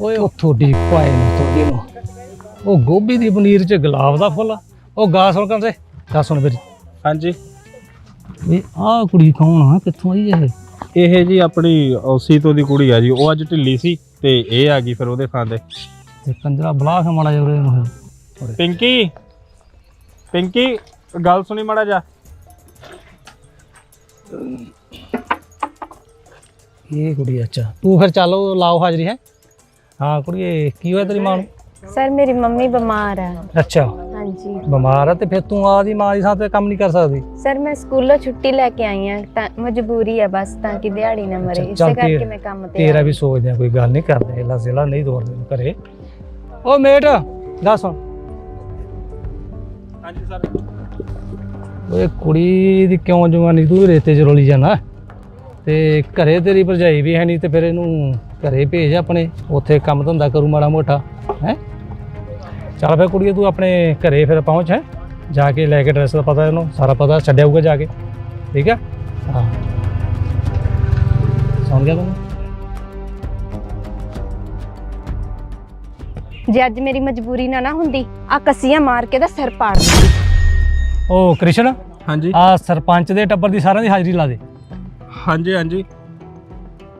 ਓਏ ਉਹ ਤੁਹਾਡੀ ਭਾਈ ਨੂੰ ਤੁਹਾਡੀ ਨੂੰ। ਉਹ ਗੋਭੀ ਦੀ ਪਨੀਰ ਚ ਗੁਲਾਬ ਦਾ ਫੁੱਲ ਉਹ ਗਾ ਸੁਣ ਕੰਦੇ ਗਾ ਸੁਣ ਵੀਰ। ਹਾਂਜੀ। ਵੀ ਆਹ ਕੁੜੀ ਕੌਣ ਆ? ਕਿੱਥੋਂ ਆਈ ਇਹ? ਇਹ ਜੀ ਆਪਣੀ ਔਸੀ ਤੋਂ ਦੀ ਕੁੜੀ ਆ ਜੀ। ਉਹ ਅੱਜ ਢਿੱਲੀ ਸੀ ਤੇ ਇਹ ਆ ਗਈ ਫਿਰ ਉਹਦੇ ਫਾਂਦੇ ਤੇ। ਕੰਜਰਾ ਬਲਾ ਕੇ ਮਾੜਾ ਜਿਹਾ ਉਰੇ ਨੂੰ ਪਿੰਕੀ ਪਿੰਕੀ ਗੱਲ ਸੁਣੀ ਮਾੜਾ ਜਾ ਇਹ ਕੁੜੀ ਅੱਛਾ। ਤੂੰ ਫਿਰ ਚੱਲ ਉਹ ਲਾਓ ਹਾਜ਼ਰੀ ਹੈ? ਹਾਂ ਕੁੜੀਏ ਕੀ ਹੋਇਆ ਤੇਰੀ ਮਾਂ ਨੂੰ? ਸਰ ਮੇਰੀ ਮੰਮੀ ਬਿਮਾਰ ਹੈ ਅੱਛਾ। ਹਾਂਜੀ। ਬਿਮਾਰ ਆ ਤੇ ਫਿਰ ਤੂੰ ਆਦੀ ਮਾਂ ਦੀ ਸਾਥ ਤੇ ਕੰਮ ਨਹੀਂ ਕਰ ਸਕਦੀ? ਸਰ ਮੈਂ ਸਕੂਲੋਂ ਛੁੱਟੀ ਲੈ ਕੇ ਆਈ ਹਾਂ ਤਾਂ ਮਜਬੂਰੀ ਹੈ ਬਸ ਤਾਂ ਕਿ ਦਿਹਾੜੀ ਨਾ ਮਰੇ। ਇਸੇ ਕਰਕੇ ਮੈਂ ਕੰਮ ਤੇ ਤੇਰਾ। ਵੀ ਸੋਚਦੇ ਆ ਕੋਈ ਗੱਲ ਨਹੀਂ ਕਰਦੇ ਹਿਲਾ ਜ਼ਿਲਾ ਨਹੀਂ ਦੌੜਦੇ ਨੂੰ ਘਰੇ ਓ ਮੇਟ ਸੁਣ ਹਾਂਜੀ ਸਰ। ਓਏ ਕੁੜੀ ਦੀ ਕਿਉਂ ਜਵਾਨੀ ਤੂੰ ਰੇਤੇ 'ਚ ਰੋਲੀ ਜਾਣਾ ਤੇ ਘਰੇ ਤੇਰੀ ਭਰਜਾਈ ਵੀ ਹੈ ਨਹੀਂ ਤੇ ਫਿਰ ਇਹਨੂੰ ਘਰੇ ਭੇਜ ਆਪਣੇ ਉੱਥੇ ਕੰਮ ਧੰਦਾ ਕਰੂ ਮਾੜਾ ਮੋਟਾ ਹੈ? ਚੱਲ ਫਿਰ ਕੁੜੀਏ ਤੂੰ ਆਪਣੇ ਘਰੇ ਫਿਰ ਪਹੁੰਚ ਹੈ? ਜਾ ਕੇ ਲੈ ਕੇ ਡਰੈਸ ਦਾ ਪਤਾ ਇਹਨੂੰ ਸਾਰਾ ਪਤਾ ਛੱਡਿਆਊਗਾ ਜਾ ਕੇ ਠੀਕ ਹੈ ਹਾਂ। ਸੁਣ ਗਿਆ ਤੂੰ? ਜੇ ਅੱਜ ਮੇਰੀ ਮਜਬੂਰੀ ਨਾ ਨਾ ਹੁੰਦੀ ਆ ਕਸੀਆਂ ਮਾਰ ਕੇ ਦਾ ਸਿਰ ਪਾੜ ਦਿੰਦੀ। ਉਹ ਕ੍ਰਿਸ਼ਨ? ਹਾਂਜੀ। ਆ ਸਰਪੰਚ ਦੇ ਟੱਬਰ ਦੀ ਸਾਰਿਆਂ ਦੀ ਹਾਜ਼ਰੀ ਲਾ ਦੇ। ਹਾਂਜੀ ਹਾਂਜੀ।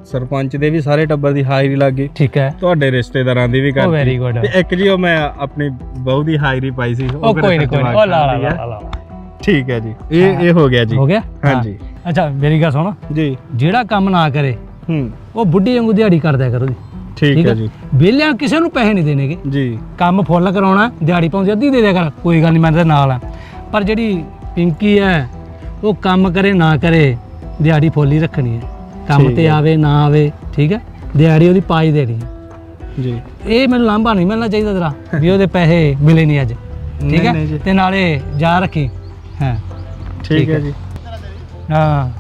ਸਰਪੰਚ ਦੇ ਵੀ ਸਾਰੇ ਟੱਬਰ ਦੀ ਹਾਜ਼ਰੀ ਲੱਗ ਗਈ। ਠੀਕ ਹੈ। ਤੁਹਾਡੇ ਰਿਸ਼ਤੇਦਾਰਾਂ ਦੀ ਵੀ ਵੈਰੀ ਗੁੱਡ ਤੇ ਇੱਕ ਜੀ ਉਹ ਮੈਂ ਆਪਣੀ ਬਹੂ ਦੀ ਹਾਜ਼ਰੀ ਪਾਈ ਸੀ ਉਹ ਕੋਈ ਨਹੀਂ ਕੋਈ ਉਹ ਲਾ ਲਾ। ਠੀਕ ਹੈ ਜੀ। ਇਹ ਇਹ ਹੋ ਗਿਆ ਜੀ। ਹੋ ਗਿਆ? ਹਾਂ। ਹਾਂਜੀ ਅੱਛਾ ਮੇਰੀ ਗੱਲ ਸੁਣ। ਜੀ। ਜਿਹੜਾ ਕੰਮ ਨਾ ਕਰੇ ਹੂੰ। ਉਹ ਬੁੱਢੀ ਵਾਂਗੂ ਦਿਹਾੜੀ ਕਰਦਿਆ ਕਰੋ ਜੀ। ਠੀਕ ਹੈ ਜੀ। ਵਿਹਲਿਆਂ ਕਿਸੇ ਨੂੰ ਪੈਸੇ ਨਹੀਂ ਦੇਣਗੇ। ਜੀ। ਕੰਮ ਫੁੱਲ ਕਰਾਉਣਾ ਦਿਹਾੜੀ ਪਾਉਂਦੀ ਅੱਧੀ ਦੇ ਦਿਆ ਕਰ। ਕੋਈ ਗੱਲ ਨਹੀਂ ਮੈਂ ਤੇਰੇ ਨਾਲ ਆ। ਪਰ ਜਿਹੜੀ ਪਿੰਕੀ ਹੈ ਉਹ ਕੰਮ ਕਰੇ ਨਾ ਕਰੇ ਦਿਹਾੜੀ ਫੁੱਲ ਹੀ ਰੱਖਣੀ ਹੈ। ਕੰਮ ਤੇ। ਆਵੇ ਨਾ ਆਵੇ ਠੀਕ ਹੈ? ਦਿਹਾੜੀ ਉਹਦੀ ਪਾਈ ਦੇਣੀ ਹੈ। ਜੀ। ਇਹ ਮੈਨੂੰ ਲਾਂਭਾ ਨਹੀਂ ਮਿਲਣਾ ਚਾਹੀਦਾ ਤੇਰਾ ਵੀ ਉਹਦੇ ਪੈਸੇ ਮਿਲੇ ਨਹੀਂ ਅੱਜ ਠੀਕ ਨਹੀਂ, ਹੈ ਜੀ। ਤੇ ਨਾਲੇ ਜਾ ਰੱਖੀ। ਹਾਂ। ਠੀਕ ਹੈ। ਜੀ। ਹਾਂ।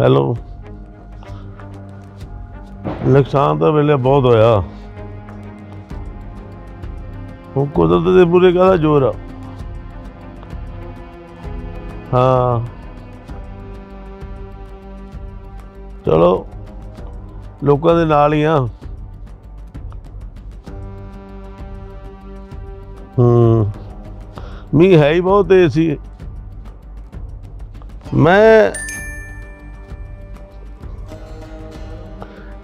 ਹੈਲੋ ਨੁਕਸਾਨ ਤਾਂ ਵੇਲੇ ਬਹੁਤ ਹੋਇਆ। ਉਹ ਕੁਦਰਤ ਦੇ ਬੁਰੇ ਕਾਹਦਾ ਜ਼ੋਰ ਆ? ਹਾਂ। ਚਲੋ, ਲੋਕਾਂ ਦੇ ਨਾਲ ਹੀ ਆ। ਹੂੰ। ਮੀ ਹੈ ਹੀ ਬਹੁਤ ਤੇਜ਼ ਸੀ। ਮੈਂ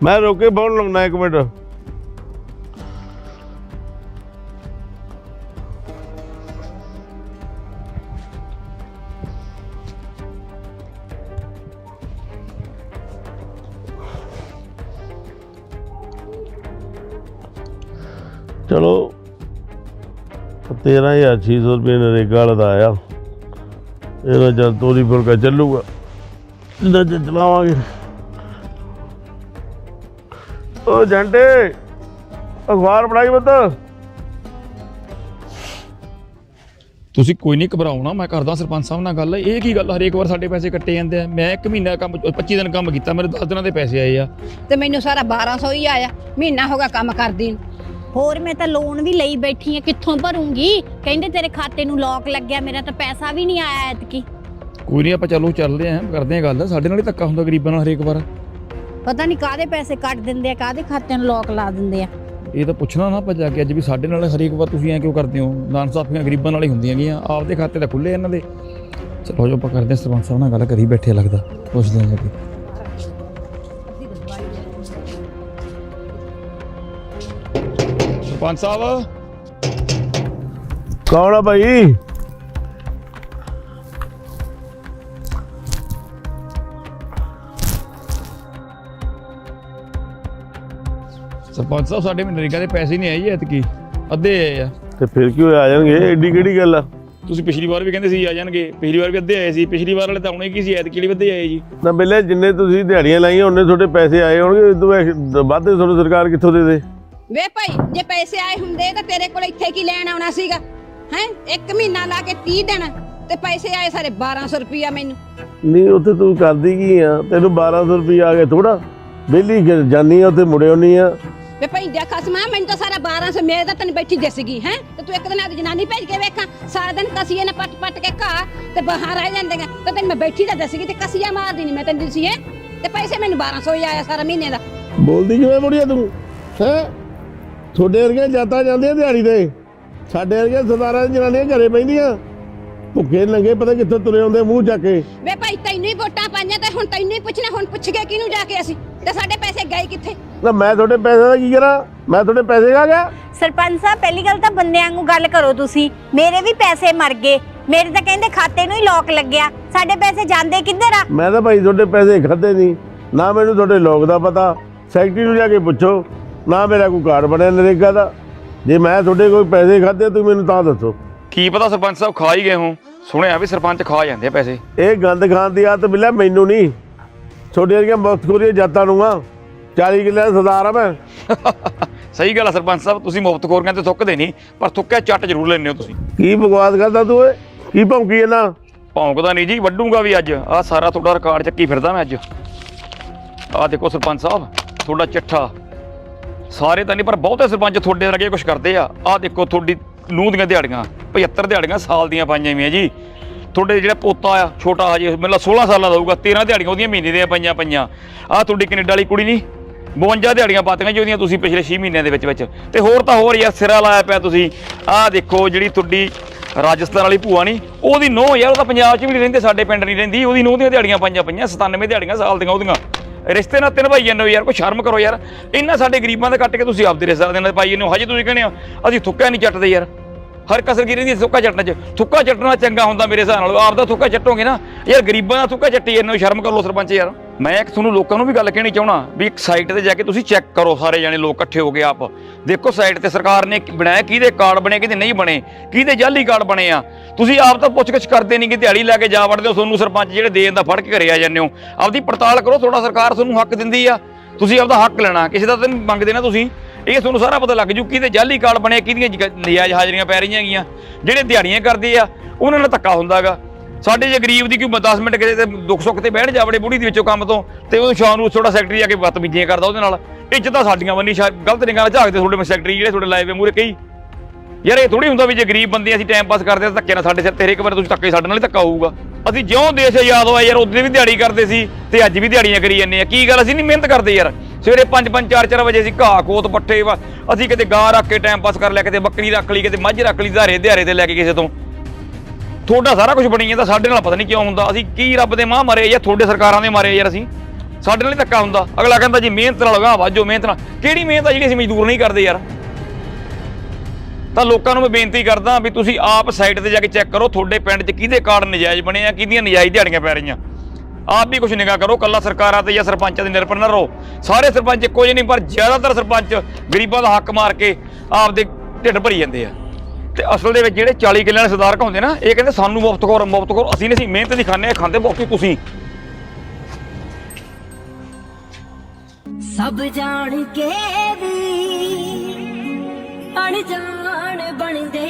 ਮੈਂ ਰੋਕੇ ਬਹੁਤ ਲਾਉਣਾ ਇੱਕ ਮਿੰਟ। ਚਲੋ 13600 ਰੁਪਏ ਨਰੇਗਾ ਵਾਲਾ ਦਾ ਆਇਆ। ਇਹਦਾ ਜਦ ਤੋਰੀ ਫੁਲਕਾ ਚੱਲੂਗਾ, ਇਹਦਾ ਚਲਾਵਾਂਗੇ। ਓ ਜੰਟੇ ਅਖਬਾਰ ਪੜਾਈ ਬੱਤ ਤੁਸੀਂ ਕੋਈ ਨਹੀਂ ਘਬਰਾਉਣਾ ਮੈਂ ਕਰਦਾ ਸਰਪੰਚ ਸਾਹਿਬ ਨਾਲ ਗੱਲ। ਇਹ ਕੀ ਗੱਲ ਹਰੇਕ ਵਾਰ ਸਾਡੇ ਪੈਸੇ ਕੱਟੇ ਜਾਂਦੇ ਆ। ਮੈਂ ਇੱਕ ਮਹੀਨਾ ਕੰਮ 25 ਦਿਨ ਕੰਮ ਕੀਤਾ ਮੇਰੇ 10 ਦਿਨਾਂ ਦੇ ਪੈਸੇ ਆਏ ਆ। ਤੇ ਮੈਨੂੰ ਸਾਰਾ 1200 ਹੀ ਆਇਆ। ਮਹੀਨਾ ਹੋ ਗਿਆ ਕੰਮ ਕਰਦੀ ਨੂੰ। ਹੋਰ ਮੈਂ ਤਾਂ ਲੋਨ ਵੀ ਲਈ ਬੈਠੀ ਆ ਕਿੱਥੋਂ ਭਰੂੰਗੀ? ਕਹਿੰਦੇ ਤੇਰੇ ਖਾਤੇ ਨੂੰ ਲੋਕ ਲੱਗਿਆ ਮੇਰਾ ਤਾਂ ਪੈਸਾ ਵੀ ਨਹੀਂ ਆਇਆ ਐਤਕੀ। ਕੋਈ ਨਹੀਂ ਆਪਾਂ ਚਲੋ ਚੱਲਦੇ ਆਂ ਕਰਦੇ ਆਂ ਗੱਲ। ਸਾਡੇ ਨਾਲ ਹੀ ਧੱਕਾ ਹੁੰਦਾ ਗਰੀਬਾਂ ਨਾਲ ਹਰੇਕ ਵਾਰ। ਪਤਾ ਨਹੀਂ ਕਾਦੇ ਪੈਸੇ ਕੱਟ ਦਿੰਦੇ ਆ ਕਾਦੇ ਖਾਤੇ ਨੂੰ ਲੋਕ ਲਾ ਦਿੰਦੇ ਆ। ਇਹ ਤਾਂ ਪੁੱਛਣਾ ਨਾ ਆਪਾਂ ਜਾ ਕੇ ਅੱਜ ਵੀ ਸਾਡੇ ਨਾਲ ਹਰੇਕ ਵਾਰ ਤੁਸੀਂ ਐਂ ਕਿਉਂ ਕਰਦੇ ਹੋ? ਨਾਨਸਾਫੀਆਂ ਗਰੀਬਾਂ ਨਾਲ ਹੀ ਹੁੰਦੀਆਂ ਗੀਆਂ ਆਪਦੇ ਖਾਤੇ ਤਾਂ ਖੁੱਲੇ ਇਹਨਾਂ ਦੇ। ਚਲੋ ਜੋ ਆਪਾਂ ਕਰਦੇ ਹਾਂ ਸਰਪੰਚ ਸਾਹਿਬ ਨਾਲ ਗੱਲ ਕਰੀ ਬੈਠੇ ਲੱਗਦਾ। ਪੁੱਛਦੇ ਹਾਂ ਜਾ ਕੇ। ਸਰਪੰਚ ਸਾਹਿਬ। ਕੌਣ ਆ ਭਾਈ ਸਰਪੰਚ ਸਾਹਿਬ ਸਾਡੇ ਮਨਰੇਗਾ ਦੇ ਪੈਸੇ ਨਹੀਂ ਆਏ ਜੀ ਐਤਕੀ ਅੱਧੇ ਆਏ ਆ। ਤੇ ਫਿਰ ਕੀ ਹੋਇਆ ਆ ਜਾਣਗੇ? ਏਡੀ ਕਿਹੜੀ ਗੱਲ ਆ? ਤੁਸੀਂ ਪਿਛਲੀ ਵਾਰ ਵੀ ਕਹਿੰਦੇ ਸੀ ਆ ਜਾਣਗੇ ਪਿਛਲੀ ਵਾਰ ਵੀ ਅੱਧੇ ਆਏ ਸੀ ਪਿਛਲੀ ਵਾਰ ਵਾਲੇ ਤਾਂ ਆਉਣੇ ਕੀ ਸੀ ਐਤਕੀ ਲਈ ਅੱਧੇ ਆਏ ਜੀ। ਨਾ ਬਿੱਲੇ ਜਿੰਨੇ ਤੁਸੀਂ ਦਿਹਾੜੀਆਂ ਲਾਈਆਂ ਉਹਨੇ ਤੁਹਾਡੇ ਪੈਸੇ ਆਏ ਹੋਣਗੇ ਇਸ ਤੋਂ ਬਾਅਦ ਵਾਧੇ ਤੁਹਾਨੂੰ ਸਰਕਾਰ ਕਿੱਥੋਂ ਦੇ ਦੇ? ਵੇ ਭਾਈ ਜੇ ਪੈਸੇ ਆਏ ਹੁੰਦੇ ਤਾਂ ਤੇਰੇ ਕੋਲ ਇੱਥੇ ਕੀ ਲੈਣ ਆਉਣਾ ਸੀਗਾ? ਹੈ? ਇੱਕ ਮਹੀਨਾ ਲਾ ਕੇ 30 ਦਿਨ ਤੇ ਪੈਸੇ ਆਏ ਸਾਰੇ 1200 ਰੁਪਿਆ ਮੈਨੂੰ। ਨਹੀਂ ਉੱਥੇ ਤੂੰ ਕਰਦੀ ਕੀ ਆ? ਤੈਨੂੰ 1200 ਰੁਪਏ ਆ ਗਏ ਥੋੜਾ ਬੇਲੀ ਜਾਨੀ ਆ ਉੱਥੇ ਮੁੜਿਓ ਨਹੀਂ ਆ। ਵੇ ਭਾਈ ਜਾ ਖਸਮਾ ਮੈਨੂੰ ਤਾਂ ਸਾਰਾ 1200 ਮੇਰੇ ਤਾਂ ਤੈਨੂੰ ਬੈਠੀ ਦਿਸ ਗਈ ਹੈ? ਤੇ ਤੂੰ ਇੱਕ ਦਿਨ ਆ ਜਨਾਨੀ ਭੇਜ ਕੇ ਵੇਖਾਂ ਸਾਰਾ ਦਿਨ ਕਸੀਏ ਨਾ ਪੱਟ ਪੱਟ ਕੇ ਘਾ ਤੇ ਬਾਹਰ ਰਹਿ ਜਾਂਦੀਆਂ ਤੇ ਤੈਨੂੰ ਮੈਂ ਬੈਠੀ ਤਾਂ ਦੱਸ ਗਈ ਤੇ ਕਸੀਆ ਮਾਰਦੀ ਨਹੀਂ ਮੈਂ ਤੈਨੂੰ ਦਿਸੀ ਹੈ? ਤੇ ਪੈਸੇ ਮੈਨੂੰ 1200 ਹੀ ਆਇਆ ਸਾਰਾ ਮਹੀਨੇ ਦਾ। ਬੋਲਦੀ ਕਿਵੇਂ ਮੁੜੀਆ ਤੂੰ? ਹੈ? ਤੁਹਾਡੇ ਵਰਗੇ ਜਾਤਾਂ ਜਾਂਦੀਆਂ ਦਿਹਾੜੀ ਤੇ। ਸਾਡੇ ਵਰਗੇ ਸਰਦਾਰਾਂ ਦੀਆਂ ਜਨਾਨੀਆਂ ਘਰੇ ਬੈਂਦੀਆਂ ਭੁੱਖੇ ਨੰਗੇ ਪਤਾ ਕਿੱਥੋਂ ਤੁਰੇ ਆਉਂਦੇ ਮੂੰਹ ਚੱਕ ਕੇ। ਵੇ ਭਾਈ ਤੈਨੂੰ ਹੀ ਵੋਟਾਂ ਪਾਈਆਂ ਤੇ ਹੁਣ ਤੈਨੂੰ ਹੀ ਪੁੱਛਣਾ ਹੁਣ ਪੁੱਛ ਗਏ ਕਿਹਨੂੰ ਜਾ ਕੇ ਅਸੀਂ? ਤੇ ਸਾਡੇ ਪੈਸੇ ਗਏ ਕਿੱਥੇ? ਨਾ ਮੈਂ ਤੁਹਾਡੇ ਪੈਸੇ ਦਾ ਕੀ ਕਰਾਂ? ਮੈਂ ਤੁਹਾਡੇ ਪੈਸੇ ਖਾ ਗਿਆ ਸਰਪੰਚ ਸਾਹਿਬ ਪਹਿਲੀ ਗੱਲ ਤਾਂ ਬੰਦਿਆਂ ਵਾਂਗੂ ਗੱਲ ਕਰੋ ਤੁਸੀਂ। ਮੇਰੇ ਵੀ ਪੈਸੇ ਮਰ ਗਏ। ਮੇਰੇ ਤਾਂ ਕਹਿੰਦੇ ਖਾਤੇ ਨੂੰ ਹੀ ਲੋਕ ਲੱਗਿਆ। ਸਾਡੇ ਪੈਸੇ ਜਾਂਦੇ ਕਿੱਧਰ ਆ? ਮੈਂ ਤਾਂ ਭਾਈ ਤੁਹਾਡੇ ਪੈਸੇ ਖਾਦੇ ਨਹੀਂ। ਨਾ ਮੈਨੂੰ ਤੁਹਾਡੇ ਲੋਕ ਦਾ ਪਤਾ। ਸੈਕਟਰੀ ਨੂੰ ਜਾ ਕੇ ਪੁੱਛੋ। ਨਾ ਮੇਰਾ ਕੋਈ ਕਾਰਡ ਬਣਿਆ ਨਰੇਗਾ ਦਾ। ਜੇ ਮੈਂ ਤੁਹਾਡੇ ਕੋਈ ਪੈਸੇ ਖਾਦੇ ਤੁਸੀਂ ਮੈਨੂੰ ਤਾਂ ਦੱਸੋ। ਕੀ ਪਤਾ ਸਰਪੰਚ ਸਾਹਿਬ ਖਾ ਹੀ ਗਏ ਹੋ ਸੁਣਿਆ ਵੀ ਸਰਪੰਚ ਖਾ ਜਾਂਦੇ ਆ ਪੈਸੇ। ਇਹ ਗੰਦ ਖਾਣ ਦੀ ਆਦਤ ਮਿਲਿਆ ਮੈਨੂੰ ਨਹੀਂ। ਤੁਹਾਡੇ ਵਰਗੀਆਂ ਮੁਫਤਖੋਰੀਆਂ ਜਾਤਾਂ ਨੂੰ ਆ 40 ਕਿੱਲੇ ਦਾ ਸਰਦਾਰ ਆ ਮੈਂ। ਸਹੀ ਗੱਲ ਆ ਸਰਪੰਚ ਸਾਹਿਬ ਤੁਸੀਂ ਮੁਫਤ ਖੋਰੀਆਂ ਤੇ ਥੁੱਕਦੇ ਨਹੀਂ ਪਰ ਥੁੱਕਿਆ ਚੱਟ ਜ਼ਰੂਰ ਲੈਂਦੇ ਹੋ ਤੁਸੀਂ। ਕੀ ਬਕਵਾਸ ਕਰਦਾ ਤੂੰ ਓਏ? ਕੀ ਭੌਂਕੀ ਇਹਨਾਂ ਭੌਂਕਦਾ ਨਹੀਂ ਜੀ ਵੱਡੂਗਾ ਵੀ ਅੱਜ। ਆ ਸਾਰਾ ਤੁਹਾਡਾ ਰਿਕਾਰਡ ਚੱਕੀ ਫਿਰਦਾ ਮੈਂ ਅੱਜ। ਆ ਦੇਖੋ ਸਰਪੰਚ ਸਾਹਿਬ ਤੁਹਾਡਾ ਚਿੱਠਾ। ਸਾਰੇ ਤਾਂ ਨਹੀਂ ਪਰ ਬਹੁਤੇ ਸਰਪੰਚ ਤੁਹਾਡੇ ਵਰਗੇ ਕੁਝ ਕਰਦੇ ਆ। ਆ ਦੇਖੋ ਤੁਹਾਡੀ ਨੂੰਹ ਦੀਆਂ ਦਿਹਾੜੀਆਂ 75 ਦਿਹਾੜੀਆਂ ਸਾਲ ਦੀਆਂ ਪਾਈਆਂ ਹੋਈਆਂ ਜੀ। ਤੁਹਾਡੇ ਜਿਹੜਾ ਪੋਤਾ ਆ ਛੋਟਾ ਹਜੇ ਮਤਲਬ 16 ਸਾਲਾਂ ਦਾ ਹੋਊਗਾ 13 ਦਿਹਾੜੀਆਂ ਉਹਦੀਆਂ ਮਹੀਨੇ ਦੀਆਂ ਪਈਆਂ ਪਈਆਂ। ਆ ਤੁਹਾਡੀ ਕੈਨੇਡਾ ਵਾਲੀ ਕੁੜੀ ਨਹੀਂ 52 ਦਿਹਾੜੀਆਂ ਪਾਤੀਆਂ ਜੀ ਉਹਦੀਆਂ ਤੁਸੀਂ ਪਿਛਲੇ 6 ਮਹੀਨਿਆਂ ਦੇ ਵਿੱਚ ਵਿੱਚ। ਤੇ ਹੋਰ ਤਾਂ ਹੋਰ ਯਾਰ, ਸਿਰਾ ਲਾਇਆ ਪਿਆ ਤੁਸੀਂ। ਆਹ ਦੇਖੋ ਜਿਹੜੀ ਤੁਹਾਡੀ ਰਾਜਸਥਾਨ ਵਾਲੀ ਭੂਆ ਨਹੀਂ ਉਹਦੀ ਨੋਹ ਯਾਰ, ਉਹ ਤਾਂ ਪੰਜਾਬ 'ਚ ਵੀ ਨਹੀਂ ਰਹਿੰਦੇ, ਸਾਡੇ ਪਿੰਡ ਨਹੀਂ ਰਹਿੰਦੀ। ਉਹਦੀ ਨੋਹ ਦੀਆਂ ਦਿਹਾੜੀਆਂ ਪਾਈਆਂ ਪਈਆਂ 97 ਦਿਹਾੜੀਆਂ ਸਾਲ ਦੀਆਂ ਉਹਦੀਆਂ। ਰਿਸ਼ਤੇ ਨਾਤੇ ਨਿਭਾਈ ਜਾਂਦੇ ਹੋ ਯਾਰ, ਕੋਈ ਸ਼ਰਮ ਕਰੋ ਯਾਰ। ਇਹਨਾਂ ਸਾਡੇ ਗਰੀਬਾਂ ਦੇ ਕੱਟ ਕੇ ਤੁਸੀਂ ਆਪਦੇ ਰਿਸ਼ਤੇ ਦੇ ਨਾਲ ਪਾਈ ਜਾਂਦੇ ਹੋ। ਹਜੇ ਤੁਸੀਂ ਕਹਿੰਦੇ ਹੋ, ਅਸੀਂ ਥੁੱਕਾ ਨਹੀਂ ਚੱਟਦੇ ਯਾਰ। ਹਰ ਕਸਰ ਕੀ ਰਹਿੰਦੀ ਹੈ ਥੁੱਕਾ ਚੱਟਣ 'ਚ? ਥੁੱਕਾ ਚੱਟਣਾ ਚੰਗਾ ਹੁੰਦਾ ਮੇਰੇ ਹਿਸਾਬ ਨਾਲ। ਆਪਦਾ ਥੁੱਕਾ ਚੱਟੋਗੇ ਨਾ। ਯਾਰ ਗਰੀਬਾਂ ਦਾ ਥੁੱਕਾ ਚੱਟੀ ਜਾਂਦੇ ਹੋ, ਸ਼ਰਮ ਕਰ ਲਓ ਸਰਪੰਚ ਯਾਰ। ਮੈਂ ਇੱਕ ਤੁਹਾਨੂੰ ਲੋਕਾਂ ਨੂੰ ਵੀ ਗੱਲ ਕਹਿਣੀ ਚਾਹਣਾ ਵੀ ਇੱਕ ਸਾਈਟ ਤੇ ਜਾ ਕੇ ਤੁਸੀਂ ਚੈੱਕ ਕਰੋ ਸਾਰੇ ਜਾਣੇ ਲੋਕ ਇਕੱਠੇ ਹੋ ਗਏ ਆਪ। ਦੇਖੋ ਸਾਈਟ ਤੇ ਸਰਕਾਰ ਨੇ ਬਣਾਇਆ, ਕਿਹਦੇ ਕਾਰਡ ਬਣੇ, ਕਿਹਦੇ ਨਹੀਂ ਬਣੇ, ਕਿਹਦੇ ਜਾਲੀ ਕਾਰਡ ਬਣੇ ਆ। ਤੁਸੀਂ ਆਪ ਤਾਂ ਪੁੱਛਗਿੱਛ ਕਰਦੇ ਨਹੀਂ ਕਿ ਦਿਹਾੜੀ ਲੈ ਕੇ ਜਾ ਵੜਦੇ ਹੋ, ਤੁਹਾਨੂੰ ਸਰਪੰਚ ਜਿਹੜੇ ਦੇਣ ਦਾ ਫੜ ਕੇ ਘਰੇ ਆ ਜਾਂਦੇ ਹੋ। ਆਪਦੀ ਪੜਤਾਲ ਕਰੋ, ਤੁਹਾਡਾ ਸਰਕਾਰ ਤੁਹਾਨੂੰ ਹੱਕ ਦਿੰਦੀ ਆ। ਤੁਸੀਂ ਆਪਦਾ ਹੱਕ ਲੈਣਾ, ਕਿਸੇ ਦਾ ਤਾਂ ਮੰਗਦੇ ਨਾ ਤੁਸੀਂ। ਇਹ ਤੁਹਾਨੂੰ ਸਾਰਾ ਪਤਾ ਲੱਗ ਜੂ ਕਿਹਦੇ ਜਾਲੀ ਕਾਰਡ ਬਣੇ, ਕਿਹਦੀਆਂ ਨਜਾਇਜ਼ ਹਾਜ਼ਰੀਆਂ ਪੈ ਰਹੀਆਂ ਹੈਗੀਆਂ। ਜਿਹੜੇ ਦਿਹਾੜੀਆਂ ਕਰਦੇ ਆ, ਉਹਨਾਂ ਨਾਲ ਧੱਕਾ ਹੁੰਦਾਗਾ। ਸਾਡੇ ਜੇ ਗਰੀਬ ਦੀ ਕੋਈ 10 ਮਿੰਟ ਕਿਤੇ ਦੁੱਖ ਸੁੱਖ ਤੇ ਬੈਠ ਜਾਵੜੇ ਬੁੜੀ ਦੇ ਵਿੱਚੋਂ ਕੰਮ ਤੋਂ, ਤੇ ਉਹ ਸ਼ਾਮ ਨੂੰ ਥੋੜਾ ਸੈਕਟਰੀ ਆ ਕੇ ਬਦਤਮੀਜ਼ੀਆਂ ਕਰਦਾ ਉਹਦੇ ਨਾਲ। ਇੱਜ਼ਤਾਂ ਸਾਡੀਆਂ ਬੰਨੀ ਗਲਤ ਨਹੀਂ ਗੱਲ ਝਾਕਦੇ ਤੁਹਾਡੇ ਸੈਕਟਰੀ ਜਿਹੜੇ ਤੁਹਾਡੇ ਲਾਏ ਵੇ ਮੂਰੇ ਕਈ। ਯਾਰ ਇਹ ਥੋੜੀ ਹੁੰਦਾ ਵੀ ਜੇ ਗਰੀਬ ਬੰਦੇ ਅਸੀਂ ਟਾਈਮ ਪਾਸ ਕਰਦੇ ਆ ਤਾਂ ਧੱਕੇ ਨਾਲ ਸਾਡੇ ਸਿਰ ਤੇ, ਹਰੇਕ ਵਾਰ ਤੁਸੀਂ ਧੱਕੇ ਸਾਡੇ ਨਾਲ ਹੀ ਧੱਕਾ ਹੋਊਗਾ। ਅਸੀਂ ਜਿਉਂ ਦੇਸ਼ ਆਜ਼ਾਦ ਹੋਇਆ ਯਾਰ ਉਦੋਂ ਵੀ ਦਿਹਾੜੀ ਕਰਦੇ ਸੀ, ਤੇ ਅੱਜ ਵੀ ਦਿਹਾੜੀਆਂ ਕਰੀ ਜਾਂਦੇ ਆ। ਕੀ ਗੱਲ, ਅਸੀਂ ਨਹੀਂ ਮਿਹਨਤ ਕਰਦੇ ਯਾਰ। ਸਵੇਰੇ 5-5 4-4 ਵਜੇ ਅਸੀਂ ਘਾਹ ਕੋਤ ਪੱਠੇ ਵਾ- ਅਸੀਂ ਕਿਤੇ ਗਾਂ ਰੱਖ ਕੇ ਟਾਈਮ ਪਾਸ ਕਰ ਲਿਆ, ਕਿਤੇ ਬੱਕਰੀ ਰੱਖ ਲਈ, ਕਿਤੇ ਮੱਝ ਰੱਖ ਲਈ, ਧਾਰੇ ਦਿਹਾੜੇ ਤੇ ਲੈ ਕੇ ਕਿਸੇ ਤੋਂ। ਤੁਹਾਡਾ ਸਾਰਾ ਕੁਝ ਬਣੀ ਜਾਂਦਾ, ਸਾਡੇ ਨਾਲ ਪਤਾ ਨਹੀਂ ਕਿਉਂ ਹੁੰਦਾ। ਅਸੀਂ ਕੀ ਰੱਬ ਦੇ ਮਾਂ ਮਾਰੇ ਜਾਂ ਤੁਹਾਡੇ ਸਰਕਾਰਾਂ ਦੇ ਮਾਰੇ ਯਾਰ ਅਸੀਂ? ਸਾਡੇ ਨਾਲ ਹੀ ਧੱਕਾ ਹੁੰਦਾ। ਅਗਲਾ ਕਹਿੰਦਾ ਜੀ, ਮਿਹਨਤ ਨਾਲ ਗਾ ਵਾਜੋ ਮਿਹਨਤ ਨਾਲ। ਕਿਹੜੀ ਮਿਹਨਤ ਆ ਜਿਹੜੀ ਅਸੀਂ ਮਜ਼ਦੂਰ ਨਹੀਂ ਕਰਦੇ ਯਾਰ? ਤਾਂ ਲੋਕਾਂ ਨੂੰ ਮੈਂ ਬੇਨਤੀ ਕਰਦਾ ਵੀ ਤੁਸੀਂ ਆਪ ਸਾਈਟ ਤੇ ਜਾ ਕੇ ਚੈੱਕ ਕਰੋ, ਤੁਹਾਡੇ ਪਿੰਡ 'ਚ ਕਿਹਦੇ ਕਾਰਡ ਨਜਾਇਜ਼ ਬਣੇ ਆ, ਕਿਹਦੀਆਂ ਨਜਾਇਜ਼ ਦਿਹਾੜੀਆਂ ਪੈ ਰਹੀਆਂ। ਆਪ ਵੀ ਕੁਝ ਨਿਗਾਹ ਕਰੋ, ਕੱਲਾ ਸਰਕਾਰਾਂ ਤੇ ਜਾਂ ਸਰਪੰਚਾਂ ਦੇ ਨਿਰਭਰ ਨਾ ਰਹੋ। ਸਾਰੇ ਸਰਪੰਚ ਇੱਕੋ ਜਿਹੇ ਨਹੀਂ ਪਰ ਜ਼ਿਆਦਾਤਰ ਸਰਪੰਚ ਗਰੀਬਾਂ ਦਾ ਹੱਕ ਮਾਰ ਕੇ ਆਪ ਦੇ ਢਿੱਡ ਭਰੀ ਜਾਂਦੇ ਆ। ਤੇ ਅਸਲ ਦੇ ਵਿੱਚ ਜਿਹੜੇ 40 ਕਿੱਲਿਆਂ ਦੇ ਸਰਦਾਰ ਹੁੰਦੇ ਨਾ, ਇਹ ਕਹਿੰਦੇ ਸਾਨੂੰ ਮੁਫਤ ਖੋਰ ਮੁਫਤ ਖੋਰ। ਅਸੀਂ ਨਹੀਂ ਅਸੀਂ ਮਿਹਨਤ ਦੀ ਖਾਂਦੇ ਆ, ਖਾਂਦੇ ਬਹੁਤ ਤੁਸੀਂ। ਸਭ ਜਾਣ ਕੇ ਵੀ ਅਣਜਾਣ ਬਣਦੇ